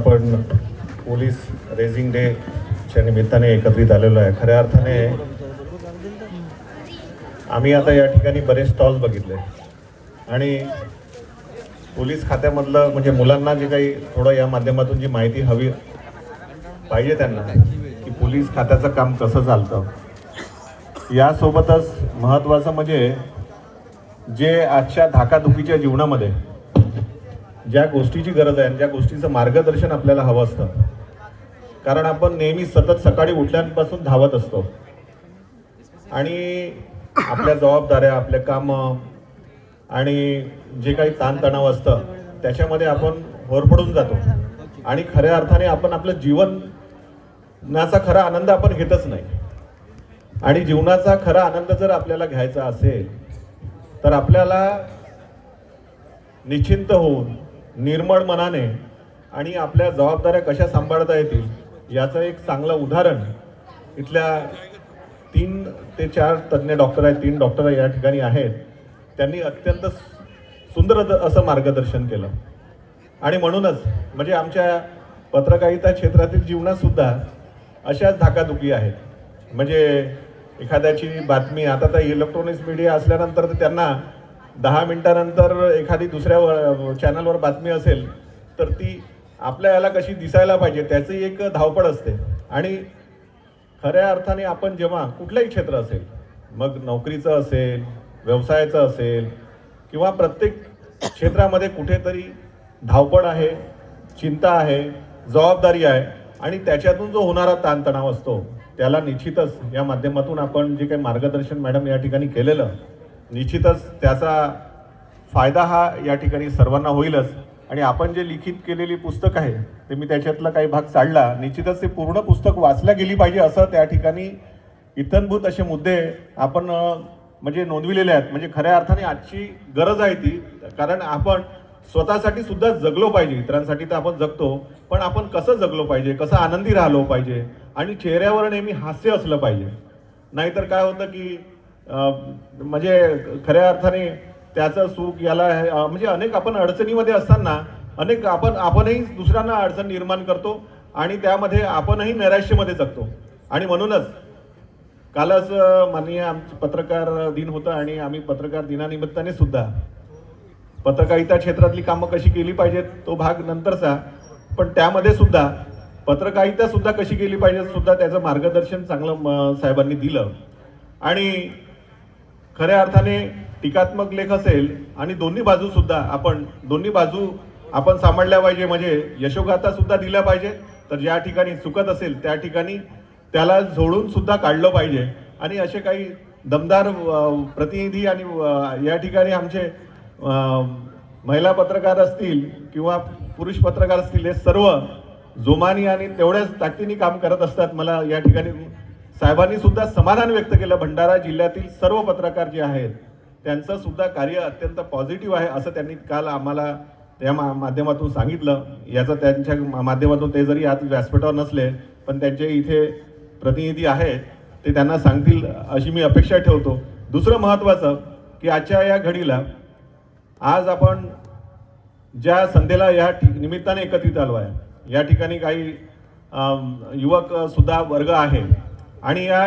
आपण police raising डेच्या निमित्ताने एकत्रित आलेलो आहे. खऱ्या अर्थाने आम्ही आता या ठिकाणी बरेच स्टॉल्स बघितले. आणि पोलीस खात्यामधलं म्हणजे मुलांना जे काही थोडं या माध्यमातून जी माहिती हवी पाहिजे त्यांना की पोलीस खात्याचं काम कसं चालतं. यासोबतच महत्त्वाचं म्हणजे जे आजच्या धाकाधुकीच्या जीवनामध्ये ज्या गोष्टीची गरज आहे आणि ज्या गोष्टीचं मार्गदर्शन आपल्याला हवं असतं. कारण आपण नेहमी सतत सकाळी उठल्यापासून धावत असतो. आणि आपल्या जबाबदाऱ्या आपले कामं आणि जे काही ताणतणाव असतं त्याच्यामध्ये आपण होरपडून जातो. आणि खऱ्या अर्थाने आपण आपलं जीवनाचा खरा आनंद आपण घेतच नाही. आणि जीवनाचा खरा आनंद जर आपल्याला घ्यायचा असेल तर आपल्याला निश्चिंत होऊन निर्मळ मनाने आणि आपल्या जबाबदाऱ्या कशा सांभाळता येतील याचं एक चांगलं उदाहरण इथल्या तीन ते चार तज्ज्ञ डॉक्टर आहेत तीन डॉक्टर या ठिकाणी आहेत. त्यांनी अत्यंत सुंदर असं मार्गदर्शन केलं. आणि म्हणूनच म्हणजे आमच्या पत्रकारिता क्षेत्रातील जीवनातसुद्धा अशाच धाकाधुकी आहेत. म्हणजे एखाद्याची बातमी आता तर इलेक्ट्रॉनिक्स मीडिया असल्यानंतर तर त्यांना दहा मिनिटानंतर एखादी दुसऱ्या व- चॅनलवर बातमी असेल तर ती आपल्या याला कशी दिसायला पाहिजे त्याची एक धावपळ असते. आणि खऱ्या अर्थाने आपण जेव्हा कुठलंही क्षेत्र असेल मग नोकरीचं असेल व्यवसायाचं असेल किंवा प्रत्येक क्षेत्रामध्ये कुठेतरी धावपळ आहे चिंता आहे जबाबदारी आहे आणि त्याच्यातून जो होणारा ताणतणाव असतो त्याला निश्चितच या माध्यमातून आपण जे काही मार्गदर्शन मॅडम या ठिकाणी केलेलं निश्चितच त्याचा फायदा हा या ठिकाणी सर्वांना होईलच. आणि आपण जे लिखित केलेली पुस्तक आहे ते मी त्याच्यातला काही भाग चाडला निश्चितच ते पूर्ण पुस्तक वाचल्या गेली पाहिजे असं त्या ठिकाणी इथंभूत असे मुद्दे आपण म्हणजे नोंदविलेले आहेत. म्हणजे खऱ्या अर्थाने आजची गरज आहे ती कारण आपण स्वतःसाठी सुद्धा जगलो पाहिजे इतरांसाठी तर आपण जगतो पण आपण कसं जगलो पाहिजे कसं आनंदी राहिलो पाहिजे आणि चेहऱ्यावर नेहमी हास्य असलं पाहिजे. नाहीतर काय होतं की म्हणजे खऱ्या अर्थाने त्याचं सुख याला हे- म्हणजे अनेक आपण अडचणीमध्ये असताना अनेक आपण आपणही दुसऱ्यांना अडचण निर्माण करतो आणि त्यामध्ये आपणही नैराश्यमध्ये जगतो. आणि म्हणूनच कालच माननीय आमचं पत्रकार दिन होतं आणि आम्ही पत्रकार दिनानिमित्ताने सुद्धा पत्रकारिता क्षेत्रातली कामं कशी केली पाहिजेत तो भाग नंतरचा पण त्यामध्ये सुद्धा पत्रकारिता सुद्धा कशी केली पाहिजे सुद्धा त्याचं मार्गदर्शन चांगलं म, साहेबांनी दिलं. आणि खऱ्या अर्थाने टीकात्मक लेख असेल आणि दोन्ही बाजू सुद्धा आपण दोन्ही बाजू आपण सांभाळल्या पाहिजे. म्हणजे यशोगाथा सुद्धा दिल्या पाहिजे तर ज्या ठिकाणी चुकत असेल त्या ठिकाणी त्याला जोडून सुद्धा काढलं पाहिजे. आणि असे काही दमदार प्रतिनिधी आणि या ठिकाणी आमचे महिला पत्रकार असतील किंवा पुरुष पत्रकार असतील हे सर्व जोमानी आणि तेवढ्याच ताकदीने काम करत असतात. मला या ठिकाणी साहेबांनी सुद्धा समाधान व्यक्त केलं. भंडारा जिल्ह्यातील सर्व पत्रकार जे आहेत त्यांचं सुद्धा कार्य अत्यंत पॉझिटिव्ह आहे असं त्यांनी काल आम्हाला त्या मा माध्यमातून सांगितलं. याचं त्यांच्या माध्यमातून ते जरी आज व्यासपीठावर नसले पण त्यांचे इथे प्रतिनिधी आहेत ते त्यांना सांगतील अशी मी अपेक्षा ठेवतो. दुसरं महत्त्वाचं की आजच्या या घडीला आज आपण ज्या संध्येला या निमित्ताने एकत्रित आलो आहे या ठिकाणी काही युवकसुद्धा वर्ग आहे आणि या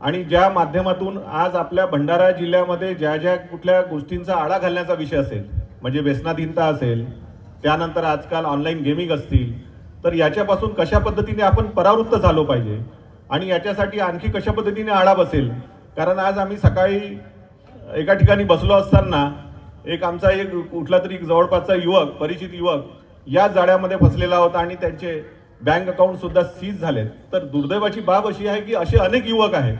आणि ज्या माध्यमातून आज आपल्या भंडारा जिल्ह्यामध्ये ज्या ज्या कुठल्या गोष्टींचा आळा घालण्याचा विषय असेल म्हणजे व्यसनाधीनता असेल त्यानंतर आजकाल ऑनलाईन गेमिंग असतील तर याच्यापासून कशा पद्धतीने आपण परावृत्त झालो पाहिजे? आणि याच्यासाठी आणखी कशा पद्धतीने आळा बसेल? कारण आज आम्ही सकाळी एका ठिकाणी बसलो असताना एक आमचा एक कुठला तरी जवळपासचा युवक परिचित युवक या जाळ्यामध्ये फसलेला होता आणि त्यांचे बँक अकाउंट सुद्धा सीज झालेत. तर दुर्दैवाची बाब अशी आहे की असे अनेक युवक आहेत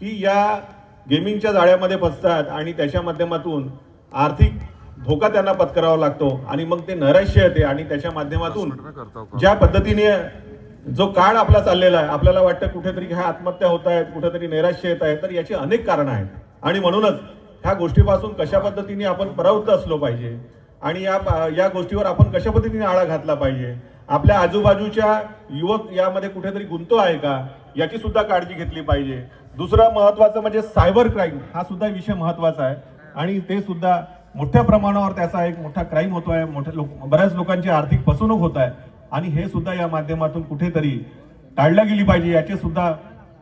की या गेमिंगच्या जाळ्यामध्ये फसतात आणि त्याच्या माध्यमातून आर्थिक धोका त्यांना पत्करावा लागतो आणि मग ते नैराश्य येते आणि त्याच्या माध्यमातून ज्या पद्धतीने जो काळ आपला चाललेला आहे आपल्याला वाटतं कुठेतरी ह्या आत्महत्या होत आहेत कुठेतरी नैराश्य येत आहे तर याची अनेक कारणं आहेत. आणि म्हणूनच ह्या गोष्टीपासून कशा पद्धतीने आपण परावृत्त असलो पाहिजे आणि या या गोष्टीवर आपण कशा पद्धतीने आळा घातला पाहिजे? आपल्या आजूबाजूच्या युवक यामध्ये कुठेतरी गुंतो आहे का? याची सुद्धा काळजी घेतली पाहिजे. दुसरं महत्वाचं म्हणजे सायबर क्राईम हा सुद्धा विषय महत्त्वाचा आहे. आणि ते सुद्धा मोठ्या प्रमाणावर त्याचा एक मोठा क्राईम होतो आहे मोठ्या लोक बऱ्याच लोकांची आर्थिक फसवणूक होत आहे. आणि हे सुद्धा या माध्यमातून कुठेतरी टाळलं गेली पाहिजे. याचे सुद्धा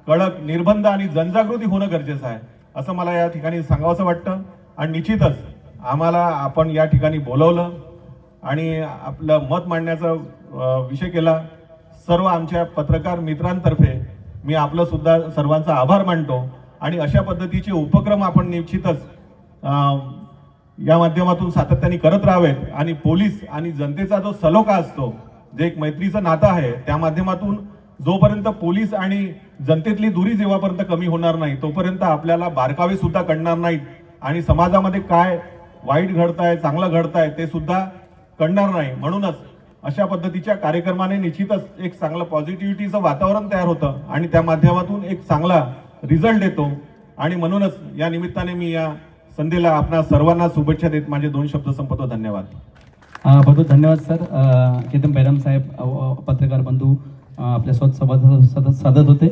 कडक निर्बंध आणि जनजागृती होणं गरजेचं आहे. असं मला या ठिकाणी सांगावंसं वाटतं. आणि निश्चितच आम्हाला आपण या ठिकाणी बोलवलं. आणि आपलं मत मांडण्याचा विषय केला. सर्व आमच्या पत्रकार मित्रांतर्फे मी आपलं सुद्धा सर्वांचा आभार मानतो. आणि अशा पद्धतीचे उपक्रम आपण निश्चितच या माध्यमातून सातत्याने करत राहावेत. आणि पोलीस आणि जनतेचा जो सलोखा असतो जे एक मैत्रीचं नातं आहे त्या माध्यमातून जोपर्यंत पोलीस आणि जनतेतली दुरी जेव्हापर्यंत कमी होणार नाही तोपर्यंत आपल्याला बारकावे सुद्धा कळणार नाहीत. आणि समाजामध्ये काय वाईट घडताय चांगलं घडताय ते सुद्धा कळणार नाही. म्हणूनच अशा पद्धतीच्या कार्यक्रमाने निश्चितच एक चांगलं पॉझिटिव्हिटीचं वातावरण तयार होतं आणि त्या माध्यमातून एक चांगला रिझल्ट येतो. आणि म्हणूनच या निमित्ताने मी या संधीला आपणा सर्वांना शुभेच्छा देत माझे दोन शब्द संपतो. धन्यवाद. बहुत धन्यवाद सर. केतन बैराम साहेब पत्रकार बंधू आपल्यासोबत संवाद साधत साधत होते.